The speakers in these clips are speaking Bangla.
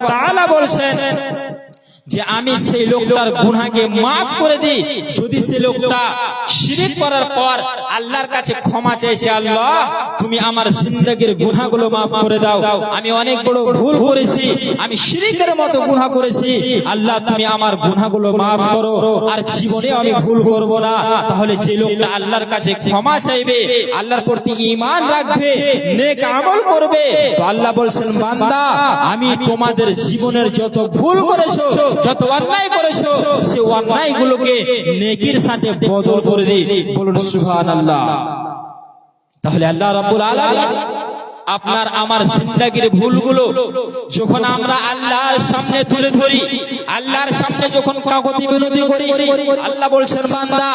তাআলা বলছেন যে আমি সেই লোকটার গুনাহকে মাফ করে দিই, যদি সে লোকটা শিরিক করার পর আল্লাহর কাছে ক্ষমা চাইছে, আল্লাহ, তুমি আমার জিন্দগির গুনাহগুলো মাফ করে দাও। আমি অনেক বড় ভুল করেছি, আমি শিরিকের মতো গুনাহ করেছি। আল্লাহ, তুমি আমার গুনাহগুলো মাফ করো, আর জীবনে আমি ভুল করব না। তাহলে যে লোকটা আল্লাহর কাছে ক্ষমা চাইবে, আল্লাহর প্রতি ঈমান রাখবে, নেক আমল করবে, তো আল্লাহ বলছেন, বান্দা, আমি তোমাদের জীবনের যত ভুল করেছ যত অন্যায় করেছ সে অন্যায় গুলোকে নেকির সাথে বদল করে দিই। বলুন সুবহানাল্লাহ। তাহলে আল্লাহ রাব্বুল আলামিন আপনার আমার জিন্দাগির ভুলগুলো যখন আমরা আল্লাহর সামনে তুলে ধরি, আল্লাহর সামনে যখন কাগতি বিনতি করি, আল্লাহ বলছেন, বান্দা,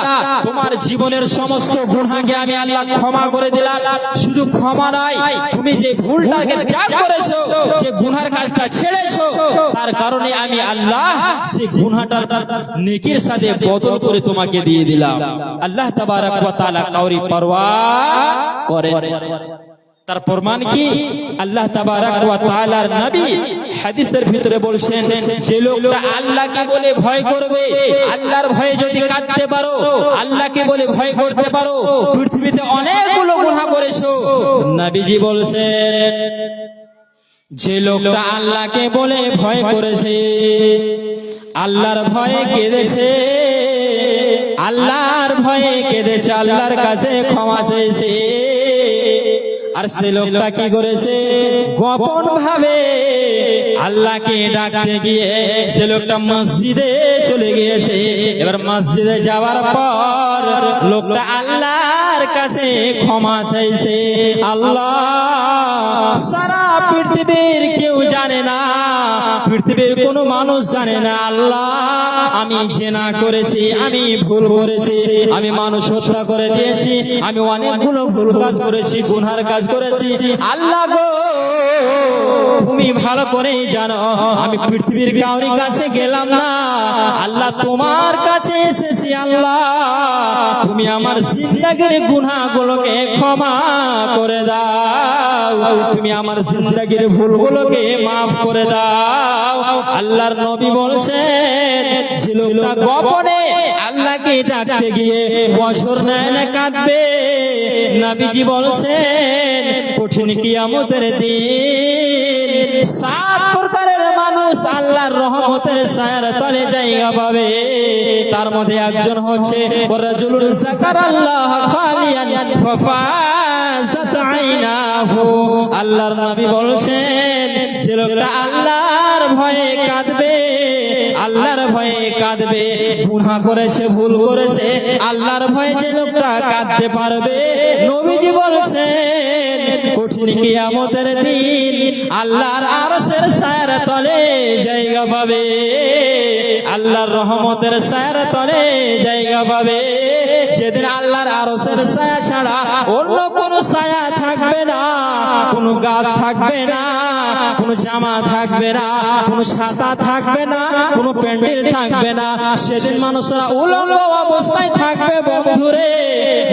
তোমার জীবনের সমস্ত গুনাহকে আমি আল্লাহ ক্ষমা করে দিলাম। শুধু ক্ষমা নাই তুমি যে ভুলটাকে ত্যাগ করেছ, যে গুনার কাজটা ছেড়েছো, তার কারণে আমি আল্লাহ সেই গুনাহটার নেকির সাথে বদল করে তোমাকে দিয়ে দিলাম। আল্লাহ তাবারাক ওয়া তাআলা কাউরি পরোয়া করে তার প্রমাণ কি? আল্লাহ তাআলার নবী হাদিসের ভিতরে বলছেন, যে লোকটা আল্লাহকে বলে ভয় করবে, আল্লাহর ভয়ে যদি কাঁদতে পারো, আল্লাহকে বলে ভয় করতে পারো, পৃথিবীতে অনেকগুলো গুনাহ করেছ। নবীজি বলছেন, যে লোকটা আল্লাহকে বলে ভয় করেছে, আল্লাহর ভয়ে কেঁদেছে, আল্লাহর ভয়ে কেঁদেছে, আল্লাহর কাছে ক্ষমা চেয়েছে। আর সে লোকটা কি করেছে? গোপন ভাবে আল্লাহকে ডাকতে গিয়ে সে লোকটা মসজিদে চলে গিয়েছে। এবার মসজিদে যাওয়ার পর লোকটা আল্লাহর কাছে ক্ষমা চাইছে। আল্লাহ সারা পৃথিবীর কেউ জানে না পৃথিবীর কোনো মানুষ জানে না, আল্লাহ, আমি জেনা করেছি, আমি ভুল করেছি, আমি মানুষ হত্যা করে দিয়েছি, আমি অনেকগুলো ভুল কাজ করেছি গুনহার কাজ করেছি। আল্লাহ গো, তুমি ভালো করেই জানো, আমি পৃথিবীর কাউরি কাছে গেলাম না। আল্লাহ, তোমার কাছে এসেছি, আল্লাহ। তুমি আমার জিন্দগির গুনাহগুলোকে ক্ষমা করে দাও। তুমি আমার জিন্দগির ভুলগুলোকে মাফ করে দাও। আল্লাহর নবী বলছেন, যে গোপনে আল্লাহকে ডাকতে গিয়ে বছর নেয় না, কাঁদবে। নবীজি বলছেন, কঠিন কিয়ামতের দিন, সাত প্রকারের মানুষ আল্লাহর রহমতের ছায়ার তলে জায়গা পাবে। তার মধ্যে একজন হচ্ছে রাজুলুন যাকার আল্লাহ খালিয়ান ফাফাজাত আল্লাহর নবী বলছেন, যে লোকটা আল্লাহর ভয়ে কাঁদবে, আল্লাহর ভয়ে কাঁদবে, গুনাহ করেছে, ভুল করেছে, আল্লাহর ভয়ে যে লোকটা কাঁদতে পারবে, নবীজি বলছেন, কঠিন কিয়ামতের দিন আল্লাহর আরশের ছায়ার তলে জায়গা পাবে, আল্লাহর রহমতের ছায়ার তলে জায়গা পাবে। যেদিন আল্লাহর আরশের ছায়া ছাড়া অন্য কোনো ছায়া থাকবে না, কোনো গাছ থাকবে না, কোনো জামা থাকবে না, কোনো ছাতা থাকবে না, কোনো প্যান্ডেল থাকবে না। সেদিন মানুষরা উলঙ্গ অবস্থায় থাকবে বন্ধুরে,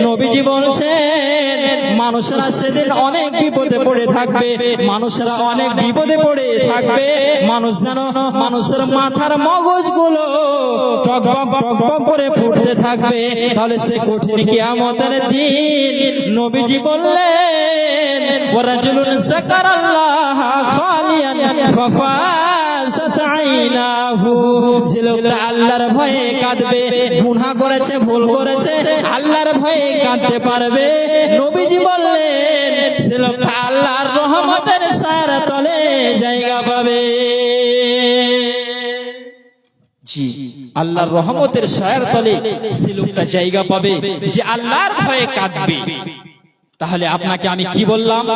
নবীজি বলছেন, মানুষরা সেদিন অনেক বিপদে পড়ে থাকবে, মানুষরা অনেক বিপদে পড়ে থাকবে। মানুষ যেন মানুষের মাথার মগজগুলো টকবক টকবক করে ফুটতে থাকবে। তাহলে সে কঠিন কিয়ামতের দিন নবীজি বললেন ওরাজুলুন সাকারাল্লাহ খালিয়ান ফাফাজাত আইনাহু যে লোকটা আল্লাহর ভয়ে কাঁদবে, গুনাহ করেছে, ভুল করেছে, আল্লাহর ভয়ে কাঁদতে পারবে। নবীজি বললেন, সে লোকটা আল্লাহর রহমতের সার তলে জায়গা পাবে। জি আল্লাহর রহমতের সায়ার তলে সে লোকটা জায়গা পাবে যে আল্লাহর ভয়ে কাঁদবে। তাহলে আপনাকে আমি কি বললাম?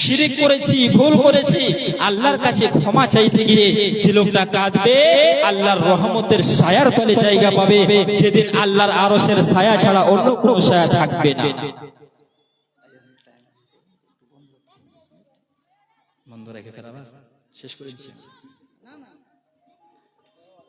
শিরিক করেছি ভুল করেছি। আল্লাহর কাছে ক্ষমা চাইতে গিয়ে যে লোকটা কাঁদবে আল্লাহর রহমতের ছায়ার তলে জায়গা পাবে। সেদিন আল্লাহর আরসের ছায়া ছাড়া অন্য কোনো ছায়া থাকবে না। বন্ধ রেখে শেষ করে দিচ্ছি।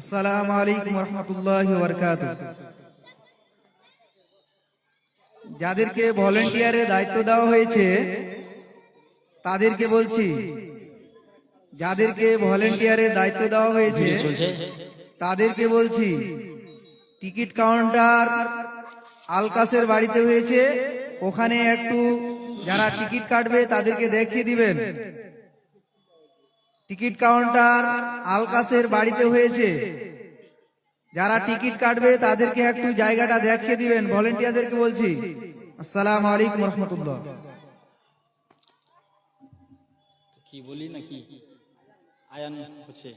আসসালামু আলাইকুম রহমতুল্লাহ বরকাত যাদেরকে ভলেন্টিয়ারের দায়িত্ব দেওয়া হয়েছে তাদেরকে বলছি যাদেরকে ভলেন্টিয়ারের দায়িত্ব দেওয়া হয়েছে তাদেরকে বলছি টিকিট কাউন্টার আলকাসের বাড়িতে হয়েছে ওখানে একটু যারা টিকিট কাটবে তাদেরকে দেখিয়ে দিবেন। টিকিট কাউন্টার আলকাসের বাড়িতে হয়েছে। যারা টিকিট কাটবে, তাদেরকে একটু জায়গাটা দেখিয়ে দিবেন, ভলেন্টিয়ারদেরকে বলছি। আসসালামু আলাইকুম রহমতুল্লাহ। কি বলি নাকি? আয়ান হচ্ছে।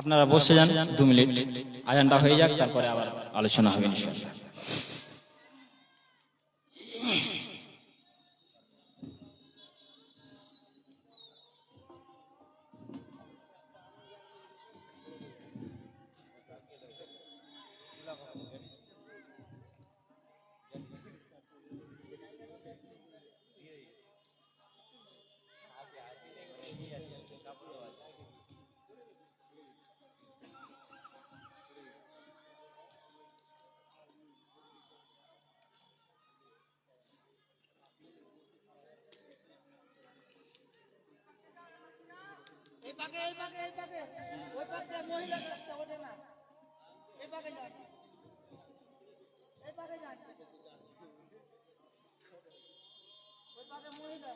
আপনারা বসে যান দু মিনিট। আয়ানটা হয়ে যাক, তারপরে আবার আলোচনা হবে। ইনশাআল্লাহ পাকে পাকে, এই পাকে। ওই পাকে মহিলা রাস্তা ওঠে না। এই পাকে এই পাকে ওই পাকে মহিলা।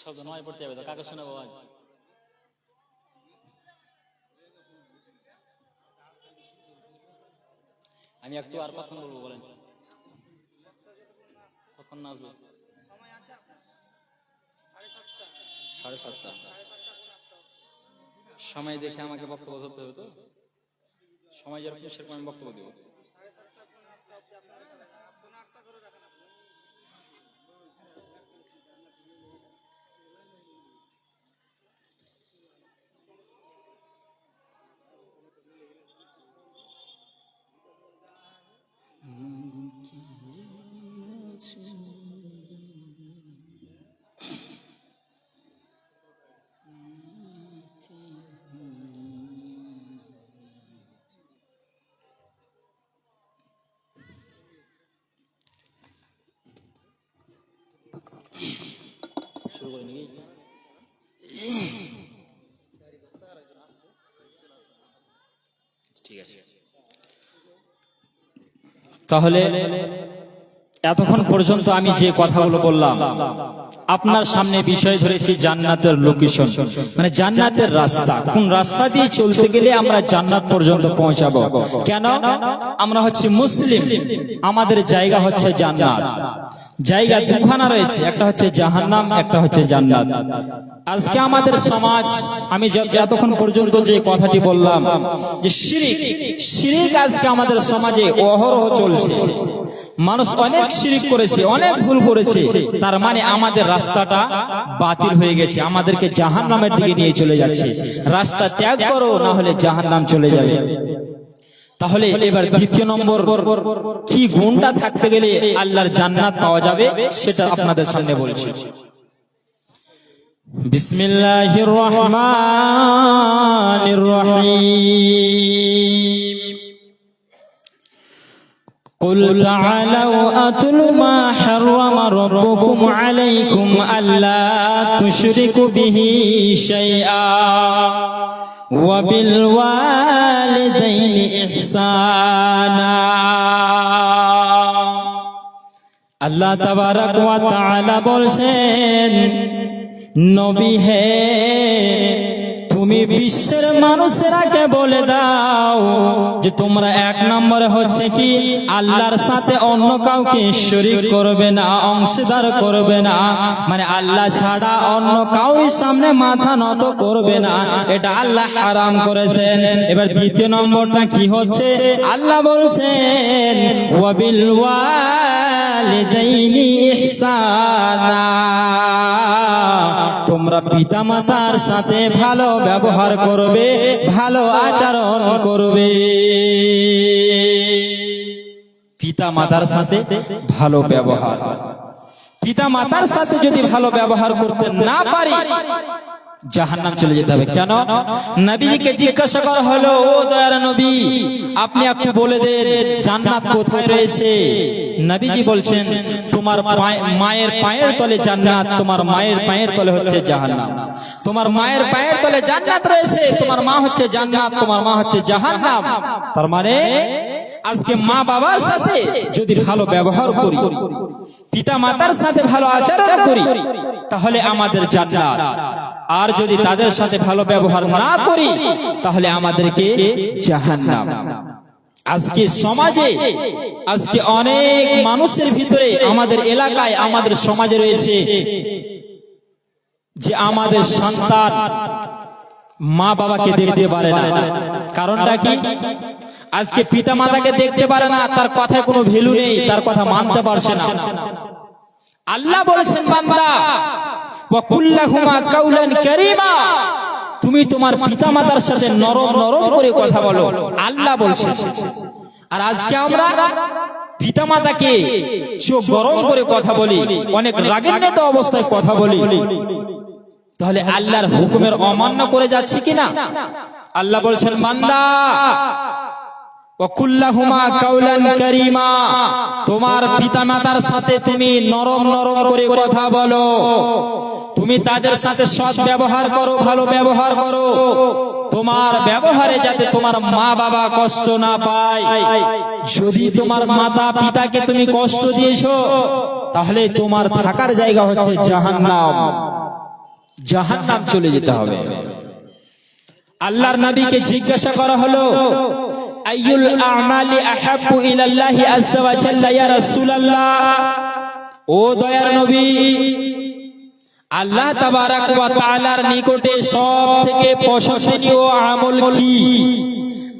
শব্দ নয় পড়তে হবে তো, কাকে শোনাবো আজ? আমি একটু আর কখন বলব বলেন? কখন আসব সাড়ে সাতটা। সময় দেখে আমাকে বক্তব্য ধরতে হবে তো? সময় যেরকম সেরকম আমি বক্তব্য দেবো। শুরু করে নাকি ঠিক আছে। তাহলে এতক্ষণ পর্যন্ত আমি যে কথাগুলো বললাম, আপনার সামনে বিষয় ধরেছি জান্নাতের লোকেশন মানে জান্নাতের রাস্তা। কোন রাস্তা দিয়ে চলতে গেলে আমরা জান্নাত পর্যন্ত পৌঁছাবো। কেন? আমরা হচ্ছে মুসলিম। আমাদের জায়গা হচ্ছে জান্নাত। জায়গা দুখানা রয়েছে একটা হচ্ছে জাহান্নাম একটা হচ্ছে জান্নাত। আজকে আমাদের সমাজ আমি যত- এতক্ষণ পর্যন্ত যে কথাটি বললাম যে শিরিক শিরিক আজকে আমাদের সমাজে অহরহ চলছে। মানুষ অনেক শিরিক করেছে অনেক ভুল করেছে তার মানে আমাদের রাস্তাটা বাতিল হয়ে গেছে আমাদেরকে জাহান নামের দিকে নিয়ে চলে যাচ্ছে। রাস্তা ত্যাগ করো না হলে জাহান নাম চলে যাবে। তাহলে এবার দ্বিতীয় নম্বর কি গুণটা থাকতে গেলে আল্লাহর জান্নাত পাওয়া যাবে সেটা আপনাদের সামনে বলছি বিসমিল্লাহির রহমানির রহিম قل تعالوا أتل ما حرم ربكم عليكم ألا تشركوا به شيئا وبالوالدين إحسانا আল্লাহ তাবারক ওয়া তাআলা বলছেন নবী হে তুমি বিশ্বের মানুষেরাকে বলে দাও যে তোমরা এক নম্বরে হচ্ছে কি, আল্লাহর সাথে অন্য কাউকে শরীক করবে না, অংশীদার করবে না। মানে আল্লাহ ছাড়া অন্য কাউর সামনে মাথা নত করবে না। এটা আল্লাহ হারাম করেছেন। এবার দ্বিতীয় নম্বরটা কি হচ্ছে? আল্লাহ বলছেন ওয়াবিল ওয়ালিদাইনি ইহসানা। পিতা মাতার সাথে ভালো ব্যবহার করবে, ভালো আচরণ করবে। পিতা মাতার সাথে ভালো ব্যবহার। পিতা মাতার সাথে যদি ভালো ব্যবহার করতে না পারি জাহান্নাম চলে যেতে হবে। কেন? নবীকে জিজ্ঞাসা করা হলো, ও দয়ার নবী, আপনি আপনি বলে দেন, জান্নাত কোথায় রয়েছে? নবীজি বলছেন, তোমার মায়ের পায়ের তলে জান্নাত, তোমার মায়ের পায়ের তলে হচ্ছে জাহান্নাম। তোমার মায়ের পায়ের তলে জান্নাত রয়েছে, তোমার মা হচ্ছে জান্নাত, তোমার মা হচ্ছে জাহান্নাম। তার মানে আজকে মা বাবার সাথে যদি ভালো ব্যবহার করি পিতা মাতার সাথে ভালো আচরণ করি, তাহলে আমাদের জান্নাত। আর যদি তাদের সাথে ভালো ব্যবহার না করি, তাহলে আমাদেরকে জাহান্নাম। আজকে সমাজে, আজকে অনেক মানুষের ভিতরে আমাদের এলাকায়, আমাদের সমাজে রয়েছে যে আমাদের সন্তান মা বাবাকে দেখতে পারে না। কারণটা কি? আজকে পিতা মাতাকে দেখতে পারে না, তার কথায় কোনো ভ্যালু নেই, তার কথা মানতে পারছে না। আল্লাহ বলছেন, বান্দা তুমি তোমার পিতা মাতার সাথে নরম নরম করে কথা বলো। আল্লাহ বলছেন আর আজকে আমরা পিতা মাতাকে চোখ গরম করে কথা বলি। অনেক রাগান্বিত অবস্থায় কথা বলি। তাহলে আল্লাহর হুকুমের অমান্য করে যাচ্ছি কিনা আল্লাহ বলছেন মান্দা তোমার পিতামাতার সাথে তুমি নরম নরম করে কথা বলো। তুমি তাদের সাথে সৎ ব্যবহার করো, ভালো ব্যবহার করো। তোমার ব্যবহারে যাতে তোমার মা বাবা কষ্ট না পায়। যদি তোমার মাতা পিতাকে তুমি কষ্ট দিয়েছ, তাহলে তোমার থাকার জায়গা হচ্ছে জাহান্নাম। জাহান্নাম চলে যেতে হবে। আল্লাহর নবীকে জিজ্ঞাসা করা হলো ও দয়ার নবী আল্লাহ তাবারাক ওয়া তাআলার নিকটে সব থেকে পছন্দনীয় আমল কি?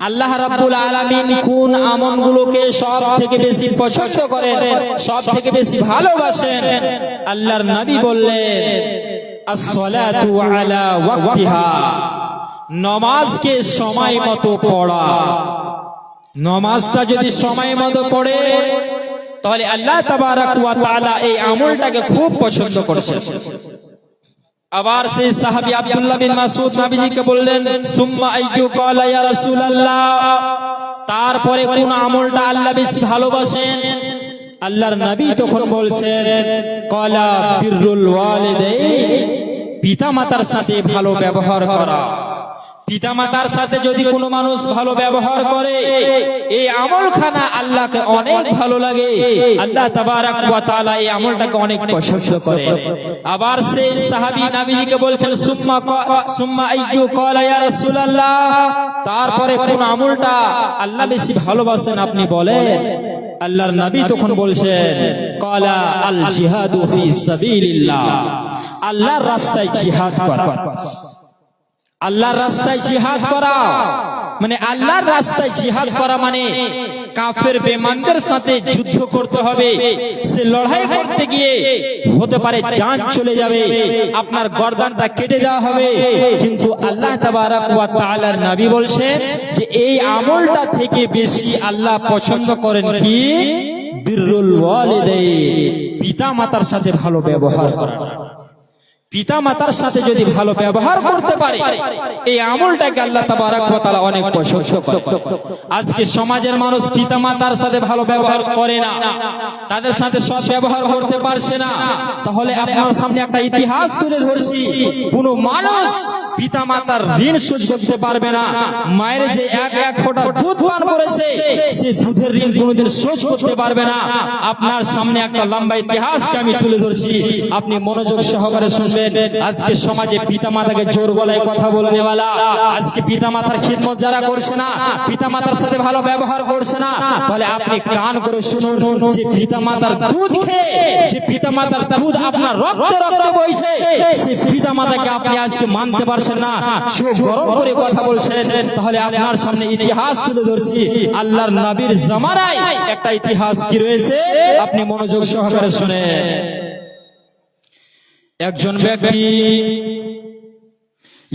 আল্লাহ রাব্বুল আলামিন কোন আমলগুলোকে সব থেকে বেশি পছন্দ করেন সব থেকে বেশি ভালোবাসেন? আল্লাহর নবী বললেন আসসালাতু আলা ওয়াক্তিহা। নমাজকে সময় মতো পড়া। নমাজটা যদি সময় মতো পড়ে তাহলে আল্লাহ তাবারাক ওয়া তাআলা এই আমলটাকে খুব পছন্দ করেছেন। আবার সেই সাহাবি আব্দুল্লাহ বিন মাসউদ নবীজিকে বললেন, সুম্মা আইকিউ ক্বালা ইয়া রাসূলুল্লাহ? তারপরে কোন আমলটা আল্লাহ বেশি ভালোবাসেন? আল্লাহর নবী তখন বলছেন, ক্বালা বিররুল ওয়ালিদাইন, পিতামাতার সাথে ভালো ব্যবহার করা। পিতামাতার সাথে যদি কোনো মানুষ ভালো ব্যবহার করে, এই আমলখানা আল্লাহকে অনেক ভালো লাগে। আল্লাহ তাবারাক ওয়া তাআলা এই আমলটাকে অনেক পছন্দ করে আবার সেই সাহাবী নবীজিকে বলছেন, সুম্মা সুম্মা আইয়ু ক্বালা ইয়া রাসূলুল্লাহ। তারপরে কোন আমলটা আল্লাহ বেশি ভালোবাসেন আপনি বলেন? আল্লাহর নবী তখন বলছেন, ক্বালা আল জিহাদু ফি সাবিলিল্লাহ। আল্লাহর রাস্তায় জিহাদ করা। আল্লাহর রাস্তায় জিহাদ করা। মানে আল্লাহর রাস্তায় জিহাদ করা মানে কাফের বেমানদের সাথে যুদ্ধ করতে হবে। সে লড়াই করতে গিয়ে হতে পারে জান চলে যাবে, আপনার গর্দানটা কেটে দেওয়া হবে। কিন্তু আল্লাহ তাআলার নবী বলছে যে, এই আমলটা থেকে বেশি আল্লাহ পছন্দ করেন কি? ওয়ালিদাইন। পিতা মাতার সাথে ভালো ব্যবহার করা। পিতা মাতার সাথে যদি ভালো ব্যবহার করতে পারে, এই আমলটাকে আল্লাহ তাবারাক অনেক পছন্দ করে। আজকে সমাজের মানুষ পিতা মাতার সাথে ভালো ব্যবহার করে না, তাদের সাথে সৎ ব্যবহার করতে পারছে না। তাহলে আপনার সামনে একটা ইতিহাস তুলে ধরছি, কোন মানুষ পিতা মাতার ঋণ শোধ করতে পারবে না। মায়ের যে এক এক ফোঁটা দুধ পান করেছে, সে দুধের ঋণ কোনোদিন শোধ করতে পারবে না। আপনার সামনে একটা লম্বা ইতিহাসকে আমি তুলে ধরছি। আপনি মনোযোগ সহকারে শুনবেন। আজকে সমাজে পিতা মাতাকে জোর গলায় কথা वाला আজকে পিতা মাতার খিদমত যারা করছে না পিতা মাতার সাথে ভালো ব্যবহার করছে না, তাহলে আপনি কান করে শুনুন যে পিতা মাতার দুধ যে পিতা মাতার দুধ আপনার রক্তে রক্তে বইছে সেই পিতা মাতাকে আপনি আজকে মানতে পারছেন না। চোখ গরম করে কথা বলছেন, তাহলে আপনার সামনে ইতিহাস তুলে ধরছি। আল্লাহর নবীর জামানায় একটা ইতিহাস কি রয়েছে? আপনি মনোযোগ সহকারে শুনে একজন ব্যক্তি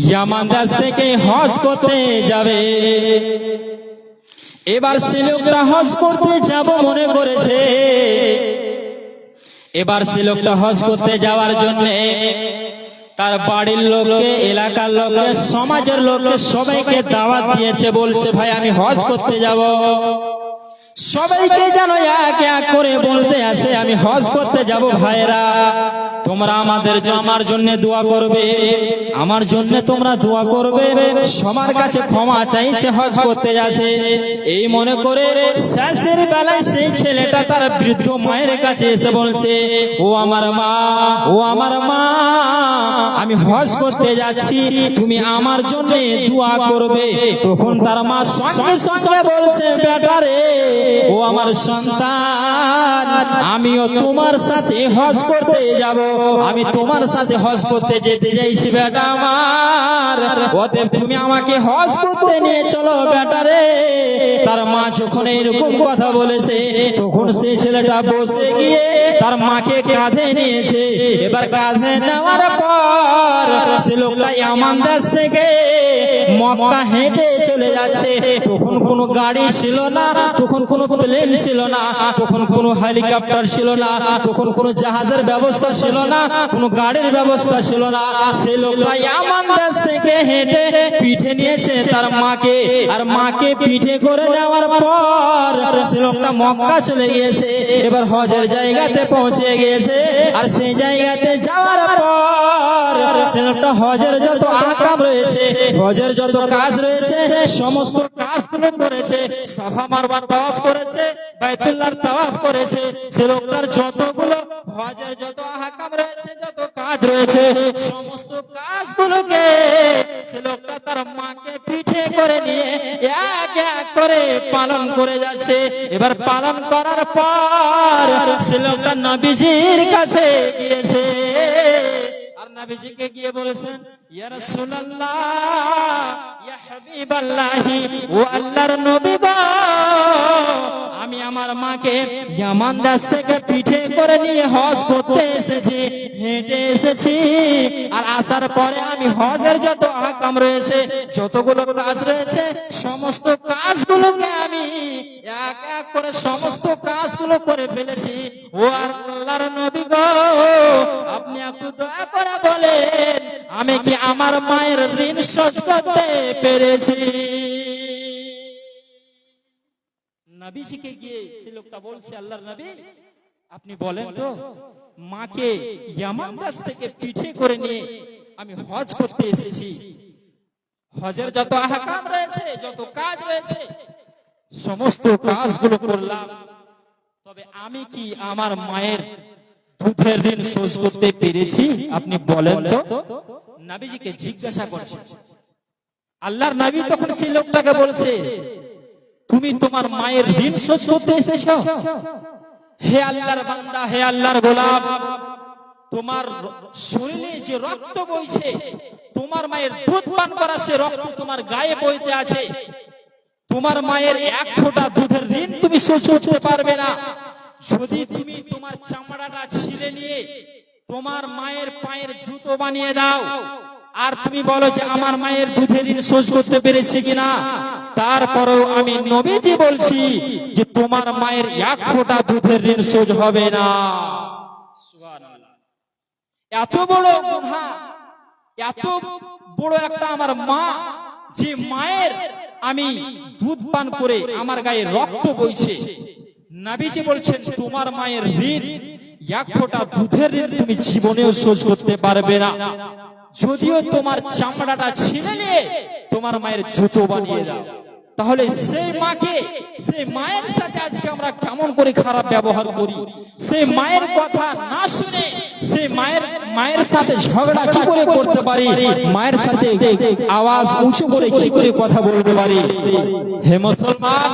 ইয়ামান দেশ থেকে হজ করতে যাবে। এবার সে লোকটা হজ করতে যাব মনে করেছে। এবার সে লোকটা হজ করতে যাওয়ার জন্য তার বাড়ির লোককে, এলাকার লোককে, সমাজের লোককে সবাইকে দাওয়াত দিয়েছে, বলছে, ভাই, আমি হজ করতে যাব। সবাইকে যেন এক এক করে বলতে আছে আমি হজ করতে যাব ভাইরা তোমরা আমাদের আমার জন্য দোয়া করবে। আমার জন্য তোমরা দোয়া করবে। সবার কাছে ক্ষমা চাইছে, হজ করতে যাচ্ছে। এই মনে করে শেষের বেলায় সেই ছেলেটা তার বৃদ্ধ মায়ের কাছে এসে বলছে, ও আমার মা, ও আমার মা, আমি হজ করতে যাচ্ছি। তুমি আমার জন্য দোয়া করবে। তখন তার মা সঙ্গে সঙ্গে বলছে, বেটা ও আমার সন্তান, আমিও তোমার সাথে হজ করতে যাব। আমি তোমার সাথে হজ করতে যেতে চাইছি, বেটা আমার। অতএব তুমি আমাকে হজ করতে নিয়ে চলো, বেটা রে। তার মা যখন এরকম কথা বলেছে, তখন সেই ছেলেটা বসে গিয়ে তার মাকে কাঁধে নিয়েছে। এবার কাঁধে নেওয়ার পর সে লোকটা ইয়ামান দেশ থেকে মক্কা হেঁটে চলে যাচ্ছে। তখন কোনো গাড়ি ছিল না, তখন কোনো প্লেন ছিল না, তখন কোনো হেলিকপ্টার ছিল না, তখন কোনো জাহাজের ব্যবস্থা ছিল না কোনো গাড়ির ব্যবস্থা ছিল না। সে লোকটা ইয়ামান দেশ থেকে হেঁটে পিঠে নিয়েছে তার মাকে। আর মাকে পিঠে করে নেওয়ার পর সে লোকটা মক্কা চলে গিয়েছে। এবার হজের জায়গাতে পৌঁছে গিয়েছে। আর সেই জায়গাতে যাওয়ার পর সে লোকটা হজের যত আকাম রয়েছে, হজের যত কাজ রয়েছে, সমস্ত কাজগুলো করেছে। সাফা মারবার তাওয়াফ করেছে, বাইতুল্লাহর তাওয়াফ করেছে। সে লোকটার যতগুলো হজের যত আহকাম রয়েছে, যত কাজ রয়েছে, সমস্ত কাজগুলোকে সে লোকটা তার মাকে পিঠে করে নিয়ে এক এক করে পালন করে যাচ্ছে। এবার পালন করার পর সে লোকটা নবীজির কাছে গিয়েছে। আর নবীজিকে গিয়ে বলেছেন, ইয়া রাসূলুল্লাহ, ইয়া হাবিবাল্লাহি, ও আল্লাহর নবী গো আমার মাকে ইয়ামান দেশ থেকে পিঠে করে নিয়ে হজ করতে এসেছি। হেঁটে এসেছি। আর আসার পরে আমি হজের যত আহকাম রয়েছে, যতগুলো কাজ রয়েছে, সমস্ত কাজগুলোকে আমি এক এক করে সমস্ত কাজগুলো করে ফেলেছি। ও আর আল্লাহর নবী গো, আপনি একটু দয়া করে বলেন, আমি কি আমার মায়ের ঋণ শোধ করতে পেরেছি? নবীজিকে গিয়ে সে লোকটা বলছে আল্লাহর নবী আপনি বলেন তো মাকে ইয়ামান দাস থেকে পিঠে করে নিয়ে আমি হজ করতে এসেছি। হজের যত আহকাম রয়েছে যত কাজ রয়েছে সমস্ত কাজগুলো করলাম। তবে আমি কি আমার মায়ের দুধের ঋণ শোধ করতে পেরেছি? আপনি বলেন তো। নাবিজিকে জিজ্ঞাসা করছেন আল্লাহর নবী তখন সেই লোকটাকে বলছে তুমি তোমার মায়ের ঋণ শোধ করতে এসেছ? হে আল্লাহর বান্দা, হে আল্লাহর গোলাম, তোমার শরীরে যে রক্ত বইছে, তোমার মায়ের দুধ পান করা সে রক্ত তোমার গায়ে বইতে আছে। তোমার মায়ের এক ফোঁটা দুধের ঋণ তুমি শোধ করতে পারবে না। যদি তুমি তোমার চামড়াটা ছিঁড়ে নিয়ে তোমার মায়ের পায়ের জুতো বানিয়ে দাও, আর তুমি বলো যে আমার মায়ের দুধের ঋণ শোষ করতে পেরেছে কিনা? তারপরেও আমি নবীজি বলছি যে তোমার মায়ের এক ফোঁটা দুধের ঋণ শোধ হবে না। এত বড় এত বড় একটা আমার মা, যে মায়ের আমি দুধ পান করে আমার গায়ে রক্ত বইছে। নাবিজি বলছেন, তোমার মায়ের ঋণ, এক ফোঁটা দুধের ঋণ তুমি জীবনেও শোধ করতে পারবে না। যদিও তোমার চামড়াটা ছিঁড়ে তোমার মায়ের জুতো বানিয়ে দাও। তাহলে সেই মাকে সেই মায়ের সাথে আজকে আমরা কেমন করে খারাপ ব্যবহার করি? সেই মায়ের কথা না শুনে সেই মায়ের মায়ের সাথে ঝগড়া কি করে করতে পারি? মায়ের সাথে আওয়াজ উঁচু করে কি করে কথা বলতে পারি? হে মুসলমান,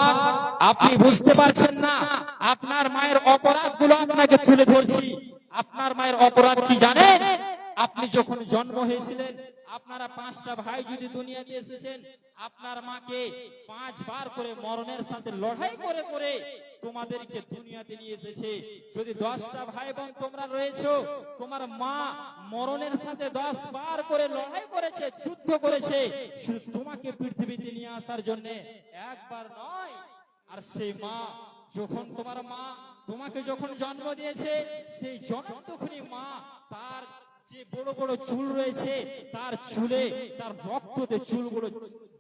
আপনি বুঝতে পারছেন না, আপনার মায়ের অপরাধগুলো আপনাকে তুলে ধরছি। আপনার মায়ের অপরাধ কি জানেন? আপনি যখন জন্ম হয়েছিলেন আপনারা পাঁচটা ভাই যদি দুনিয়াতে এসেছেন, আপনার মাকে পাঁচবার করে মরণের সাথে লড়াই করে করে তোমাদেরকে দুনিয়াতে নিয়ে এসেছে। যদি দশটা ভাই বোন তোমরা রয়েছো, তোমার মা মরণের সাথে দশ বার করে লড়াই করেছে, যুদ্ধ করেছে, শুধু তোমাকে পৃথিবীতে নিয়ে আসার জন্য একবার নয়, আর সেই মা যখন তোমার মা তোমাকে যখন জন্ম দিয়েছে, সেই জন্ম তখনই মা তার যে বড় বড় চুল রয়েছে, তার চুলে, তার রক্ততে চুলগুলো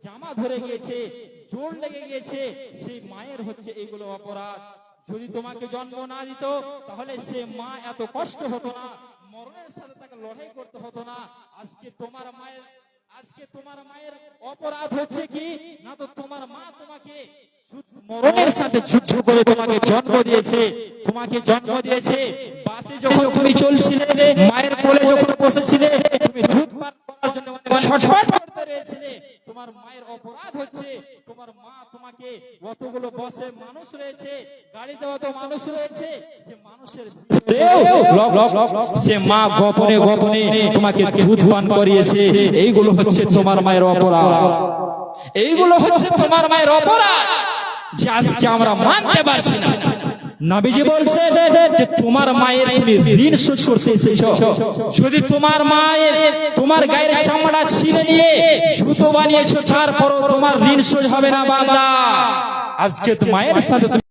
জামা ধরে গিয়েছে, জোর লেগে গিয়েছে, সেই মায়ের হচ্ছে এইগুলো অপরাধ। যদি তোমাকে জন্ম না দিত, তাহলে সে মা এত কষ্ট হতো না, মরণের সাথে তাকে লড়াই করতে হতো না। আজকে তোমার মায়ের, আজকে তোমার মায়ের অপরাধ হচ্ছে কি? না তো তোমার মা তোমাকে মরণের সাথে যুদ্ধ করে তোমাকে জন্ম দিয়েছে। তোমাকে জন্ম দিয়েছে। বাসে যখন তুমি চলছিলে, মায়ের কোলে যখন বসেছিলে তুমি দুধ পান করার জন্য অনেক ছটফট করতে রয়েছিলে তোমার মায়ের অপরাধ হচ্ছে তোমার মা তোমাকে অতগুলো বসে মানুষ রয়েছে গাড়িতে অত মানুষ রয়েছে সে মানুষের সে মা গোপনে গোপনে তোমাকে দুধ পান করিয়েছে এইগুলো হচ্ছে তোমার মায়ের অপরাধ। এইগুলো হচ্ছে তোমার মায়ের অপরাধ যে আজকে আমরা মানতে পারছি না। নবীজি বলছে যে তোমার মায়ের তুমি ঋণ শোধ করতে এসেছ। যদি তোমার মায়ের তোমার গায়ের চামড়া ছিঁড়ে নিয়ে জুতো বানিয়েছো তারপরও তোমার ঋণ শোধ হবে না বাবা আজকে তো মায়ের সাথে তুমি